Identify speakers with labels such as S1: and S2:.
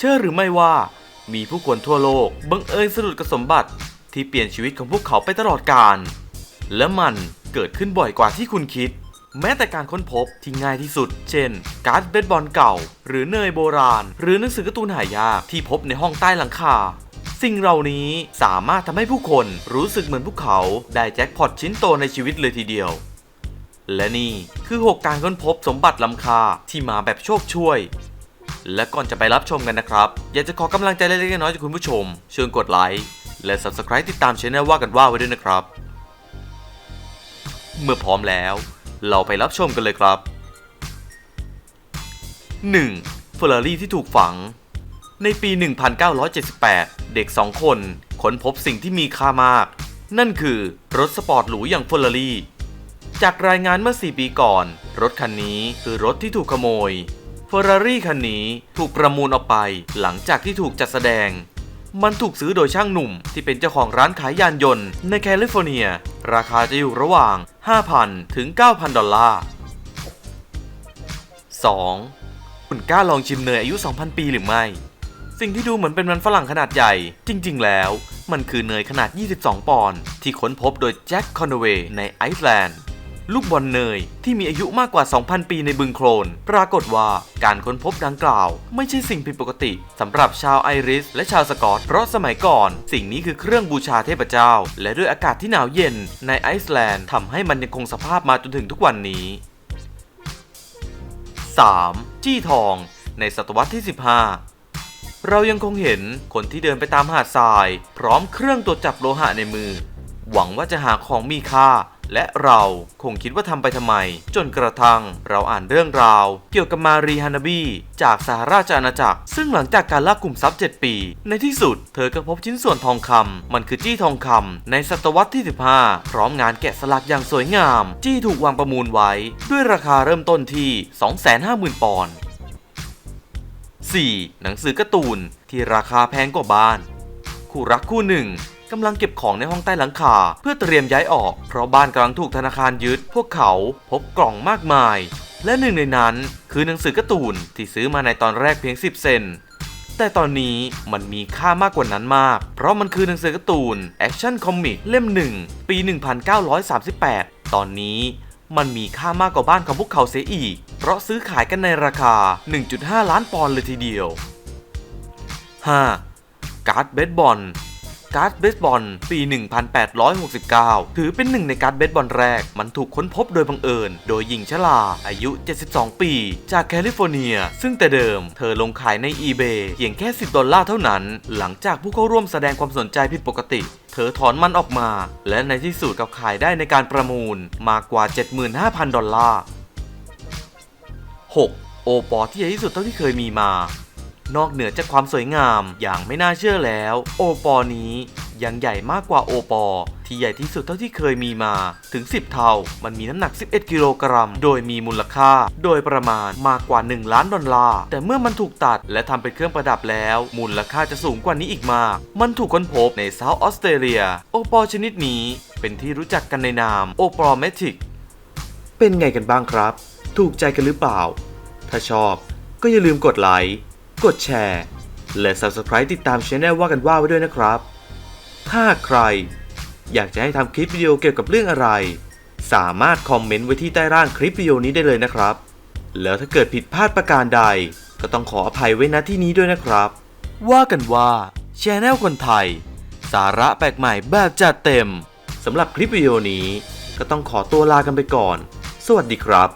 S1: เชื่อหรือไม่ว่า มีผู้คนทั่วโลกบังเอิญสะดุดกับสมบัติที่เปลี่ยนชีวิตของพวกเขาไปตลอดกาลและมันเกิดขึ้นบ่อยกว่าที่คุณคิด แม้แต่การค้นพบที่ง่ายที่สุด เช่น การ์ดเบสบอลเก่า หรือเนยโบราณ หรือหนังสือการ์ตูนหายากที่พบในห้องใต้หลังคาสิ่งเหล่านี้สามารถทำให้ผู้คนรู้สึกเหมือนพวกเขาได้แจ็คพอตชิ้นโตในชีวิตเลยทีเดียว และนี่คือ 6 การค้นพบสมบัติล้ำค่าที่มาแบบโชคช่วย และก่อนจะไปรับชมกันนะครับ อยากจะขอกำลังใจเล็กๆน้อยๆจากคุณผู้ชม เช่วยกดไลค์และ Subscribe ติดตามช่องว่ากันว่าไว้ด้วยนะครับ เมื่อพร้อมแล้ว เราไปรับชมกันเลยครับ 1. เฟอร์รารี่ที่ถูกฝัง ในปี 1978 เด็กสองคนค้นพบสิ่งที่มีค่ามาก นั่นคือรถสปอร์ตหรูอย่างเฟอร์รารี่ จากรายงานเมื่อ 4 ปีก่อน รถคันนี้คือรถที่ถูกขโมย เฟอร์รารี่คันนี้ถูกประมูลออกไปหลังจากที่ถูกจัดแสดง มันถูกซื้อโดยช่างหนุ่มที่เป็นเจ้าของร้านขายยานยนต์ในแคลิฟอร์เนีย ราคาจะอยู่ระหว่าง 5,000 ถึง 9,000 ดอลลาร์ 2. คุณกล้าลองชิมเนยอายุ 2,000 ปีหรือไม่ สิ่งที่ดูเหมือนเป็นมันฝรั่งขนาดใหญ่ จริง ๆ แล้ว มันคือเนยขนาด 22 ปอนด์ที่ค้นพบโดยแจ็คคอนเวย์ในไอซ์แลนด์ ลูกบอลเนย ที่มีอายุมากกว่า 2,000 ปีในบึงโคลน ปรากฏว่าการค้นพบดังกล่าว ไม่ใช่สิ่งผิดปกติสำหรับชาวไอริส และชาวสกอต เพราะสมัยก่อน สิ่งนี้คือเครื่องบูชาเทพเจ้า และด้วยอากาศที่หนาวเย็นในไอซ์แลนด์ทำให้มันยังคงสภาพมาจนถึงทุกวันนี้ 3. จี้ทอง ในศตวรรษที่ 15เรายังคงเห็นคนที่เดินไปตามหาดทราย พร้อมเครื่องตรวจจับโลหะในมือ หวังว่าจะหาของมีค่า และเราคงคิดว่าทำไปทำไม จนกระทั่งเราอ่านเรื่องราว เกี่ยวกับมารีฮานาบีจากสหราชอาณาจักร ซึ่งหลังจากการล่ากลุ่มทรัพย์ 7 ปี ในที่สุด เธอก็พบชิ้นส่วนทองคำมันคือจี้ทองคำในศตวรรษที่ 15 พร้อมงานแกะสลักอย่างสวยงาม จี้ถูกวางประมูลไว้ ด้วยราคาเริ่มต้นที่ 250,000 ปอนด์ 4. หนังสือการ์ตูนที่ราคาแพงกว่าบ้าน คู่รักคู่หนึ่ง กำลังเก็บของในห้องใต้หลังคา เพื่อเตรียมย้ายออก เพราะบ้านกำลังถูกธนาคารยึด พวกเขาพบกล่องมากมาย และหนึ่งในนั้นคือหนังสือการ์ตูนที่ซื้อมาในตอนแรกเพียง 10 เซนแต่ตอนนี้มันมีค่ามากกว่านั้นมาก เพราะมันคือหนังสือการ์ตูนแอคชั่นคอมิกเล่มหนึ่งปี 1938 ตอนนี้มันมีค่ามากกว่าบ้านของพวกเขาเสียอีก เพราะซื้อขายกันในราคา 1.5 ล้านปอนด์เลยทีเดียว 5. การ์ดเบสบอล การ์ดเบสบอลปี1869 ถือเป็นหนึ่งในการ์ดเบสบอลแรก มันถูกค้นพบโดยบังเอิญ โดยหญิงชราอายุ 72 ปี จากแคลิฟอร์เนีย ซึ่งแต่เดิมเธอลงขายใน eBay เพียงแค่ 10 ดอลลาร์เท่านั้น หลังจากผู้เข้าร่วมแสดงความสนใจผิดปกติ เธอถอนมันออกมา และในที่สุดก็ขายได้ในการประมูลมากกว่า 75,000 ดอลลาร์ 6. โอปอที่ใหญ่ที่สุดเท่าที่เคยมีมา นอกเหนือจากความสวยงามอย่างไม่น่าเชื่อแล้ว โอปอนี้ยังใหญ่มากกว่าโอปอ ที่ใหญ่ที่สุดเท่าที่เคยมีมาถึง 10 เท่า มันมีน้ำหนัก 11 กิโลกรัม โดยมีมูลค่า โดยประมาณมากกว่า 1 ล้านดอลลาร์ แต่เมื่อมันถูกตัดและทำเป็นเครื่องประดับแล้ว มูลค่าจะสูงกว่านี้อีกมาก มันถูกค้นพบในเซาท์ออสเตรเลีย โอปอชนิดนี้เป็นที่รู้จักกันในนามโอปอเมทิก เป็นไงกันบ้างครับ ถูกใจกันหรือเปล่า ถ้าชอบก็อย่าลืมกดไลค์ กดแชร์ และ Subscribe ติดตามช่องว่ากันว่าไว้ด้วยนะครับ ถ้าใคร อยากจะให้ทำคลิปวิดีโอเกี่ยวกับเรื่องอะไร สามารถคอมเมนต์ไว้ที่ใต้ร่างคลิปวิดีโอนี้ได้เลยนะครับ แล้วถ้าเกิดผิดพลาดประการใด ก็ต้องขออภัยไว้ณที่นี้ด้วยนะครับ ว่ากันว่าชแนลคนไทย สาระแปลกใหม่แบบจัดเต็มสำหรับคลิปวิดีโอนี้ ก็ต้องขอตัวลากันไปก่อน สวัสดีครับ